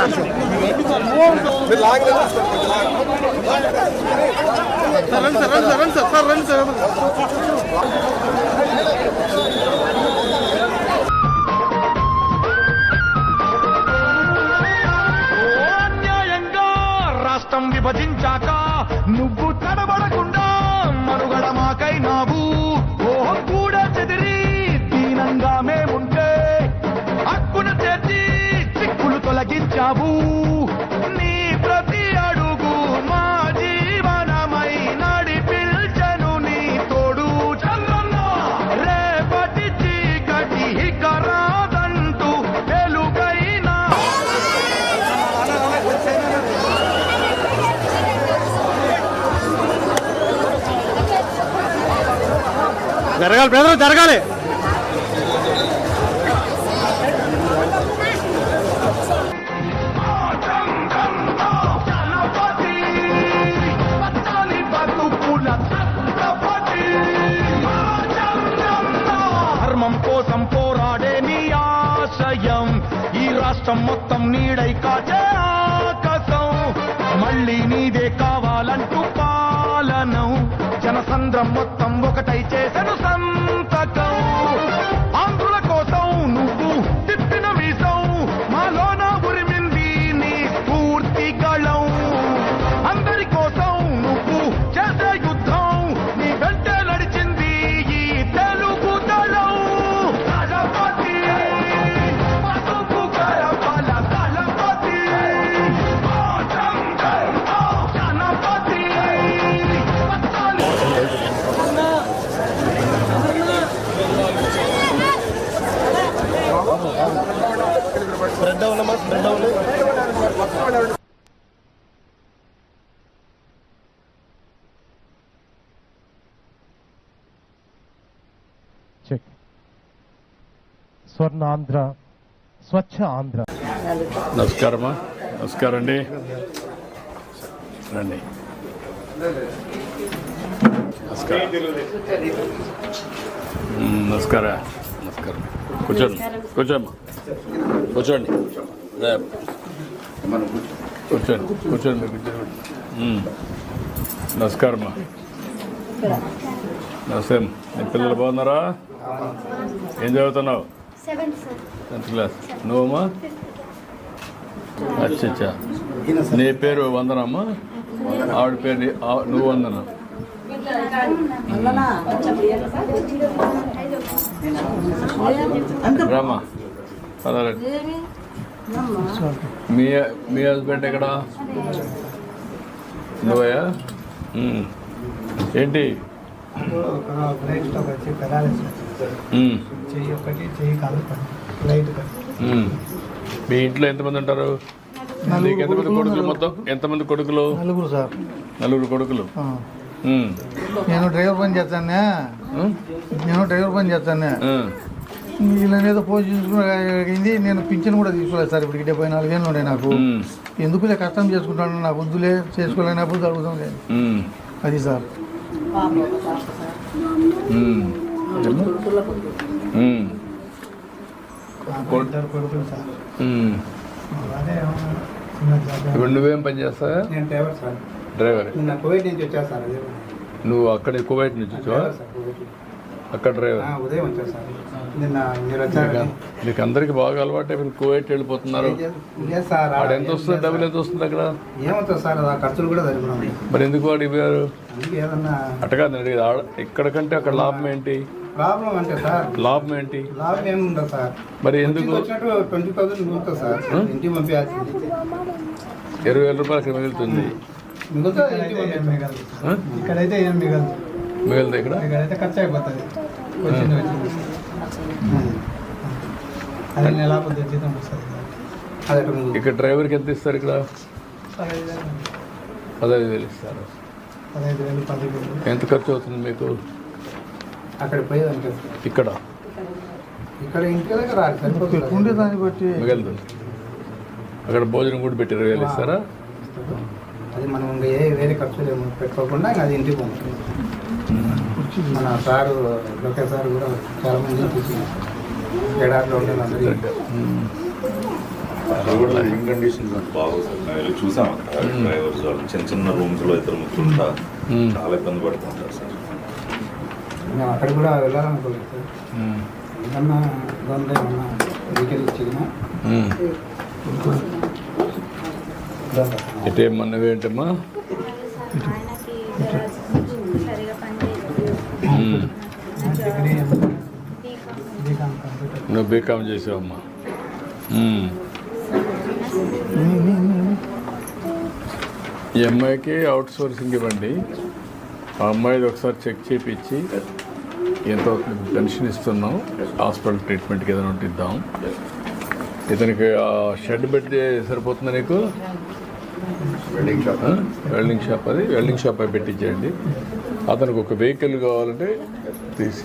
అన్యాయంగా తొలగించావు నీ ప్రతి అడుగు మా జీవనమై నడిపిల్చను నీ తోడు చల్లన్న రేపటి చీకటి ఇక రాదంటూ వెలుగైనా జరగాలి బ్రదర్ జరగాలి. ఈ మొత్తం నీడై కాచే ఆకాశం. మళ్ళీ నీదే కావాలంటూ పాలనం. జనసంద్రం మొత్తం ఒకటై చేసెను సంతకం. చెక్. స్వర్ణ ఆంధ్ర స్వచ్ఛ ఆంధ్ర. నమస్కారమా? నమస్కారం అండి రండి. నమస్కారం. నమస్కార. నమస్కారం. కూర్చోండి. కూర్చోమ్మా. కూర్చోండి. కూర్చోండి కూర్చోండి. నమస్కారమ్మా. నమస్తే నీ పిల్లలు బాగున్నారా? ఏం చదువుతున్నావు? టెన్త్ క్లాస్ నువ్వమ్మా? అచ్చా అచ్చా నీ పేరు వందనమ్మా? ఆవిడ పేరు నువ్వు వందన. రామా పదాలండి మీ మీ హస్బెండ్ ఎక్కడ? నువ్వయ్యా. ఏంటి? బ్రెయిన్ స్టాక్ వచ్చి పెరాలిసిస్ ఉమ్. చెయ్యి ఒకటి చెయ్యి కాదు లైట్ ఉమ్. మీ ఇంట్లో ఎంతమంది ఉంటారు? నీకు ఎంతమంది కొడుకులు మొత్తం? ఎంతమంది కొడుకులు? నలుగురు సార్. నలుగురు కొడుకులు. నేను డ్రైవర్ పని చేస్తానే? నేను డ్రైవర్ పని చేస్తానే. ఉమ్. వీళ్ళని ఏదో పోస్ట్ చేసుకుని నేను పింఛన్ కూడా తీసుకోలేదు సార్. ఇప్పుడు డెబ్బై నాలుగేళ్ళు ఉండే నాకు. ఎందుకులే కష్టం చేసుకుంటాను నాకు వద్దులే చేసుకోలేనప్పుడు జరుగుతాం లేదు. అది సార్. ఇప్పుడు నువ్వేం పని చేస్తావా? నేను డ్రైవర్ సార్. డ్రైవర్. నిన్న కువైట్ నుంచి వచ్చా సార్ అదే నువ్వు అక్కడ కువైట్ నుంచి వచ్చావా. అక్కడ డ్రైవర్. ఉదయం సార్. నిన్న మీరు వచ్చారు మీకు అందరికి బాగా అలవాటు మీరు కువైట్ వెళ్ళిపోతున్నారు. సార్ ఆడ ఎంత వస్తుంది డబ్బులు ఎంత వస్తుంది అక్కడ? ఏమవుతుంది సార్ ఆ ఖర్చులు కూడా సరిపోయి మరి ఎందుకు వాడు ఇవ్వారు ఏదన్నా అట్టగా ఆడ ఇక్కడ కంటే అక్కడ లాభం ఏంటి? ప్రాబ్లం అంటే సార్ లాభం ఏంటి? లాభం ఏమి ఉండదు సార్. మరి ఎందుకు? వచ్చినట్టు ట్వంటీ థౌసండ్ మిగులుతుంది సార్. ఇంటికి పంపించాల్సింది. ఇరవై వేల రూపాయలు అక్కడ మిగులుతుంది మిగులుతుంది? ఇక్కడైతే ఏం మిగలదు. మిగులుతుంది ఇక్కడ? ఇక్కడైతే ఖర్చు అయిపోతుంది వచ్చింది అది నెల పొద్దు జీతం వస్తుంది? అదే ఇక్కడ డ్రైవర్కి ఎంత ఇస్తారు ఇక్కడ? పదహైదు వేలు ఇస్తారు. పదహైదు వేలు ఎంత ఖర్చు అవుతుంది మీకు? అక్కడ పోయేదానికి ఇక్కడ. ఇక్కడ ఇంటి దగ్గర దాన్ని బట్టి. అక్కడ భోజనం కూడా పెట్టి ఇరవై వేలు ఇస్తారా? అది మనం ఇంకా ఏ వేరే ఖర్చులు ఏమి పెట్టుకోకుండా ఇంకా అది ఇంటికి పంపుతుంది మన సారు లోకేష్ సార్ కూడా చాలా మంది తీసుకున్నారు ఏడాదిలో ఉండే అందరికీ ఉమ్. అది కూడా బాగోదు. మేము వెళ్ళి చూసాం అక్కడ డ్రైవర్స్ వాళ్ళు. చిన్న చిన్న రూమ్స్లో ఇద్దరు ముగ్గురు ఉంటా చాలా ఇబ్బంది పడుతుంటారు సార్. మేము అక్కడ కూడా వెళ్ళాలనుకోలేదు సార్. ఏదన్నా ఇబ్బంది ఏమన్నా వెహికల్ బీకామ్ బీకామ్ కంప్యూటర్ నువ్వు బీకామ్ చేసావమ్మా. ఈ అమ్మాయికి అవుట్ సోర్సింగ్ ఇవ్వండి. ఆ అమ్మాయిది ఒకసారి చెక్ చేపించి ఎంత పెన్షన్ ఇస్తున్నాం. హాస్పిటల్ ట్రీట్మెంట్కి ఏదైనా ఉంటే ఇద్దాం. ఇతనికి షెడ్ పెడితే సరిపోతుందా నీకు? Welding shop? వెల్డింగ్ షాప్ అది వెల్డింగ్ షాప్ అయి పెట్టించేయండి అతనికి ఒక వెహికల్ కావాలంటే తీసి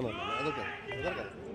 మధ్య కమ్యూనిటీ సార్ కార్పొరేషన్ ఉమ్. దాంట్లో నుంచి ఇచ్చేసి కంప్లీట్ చేయండి అదొక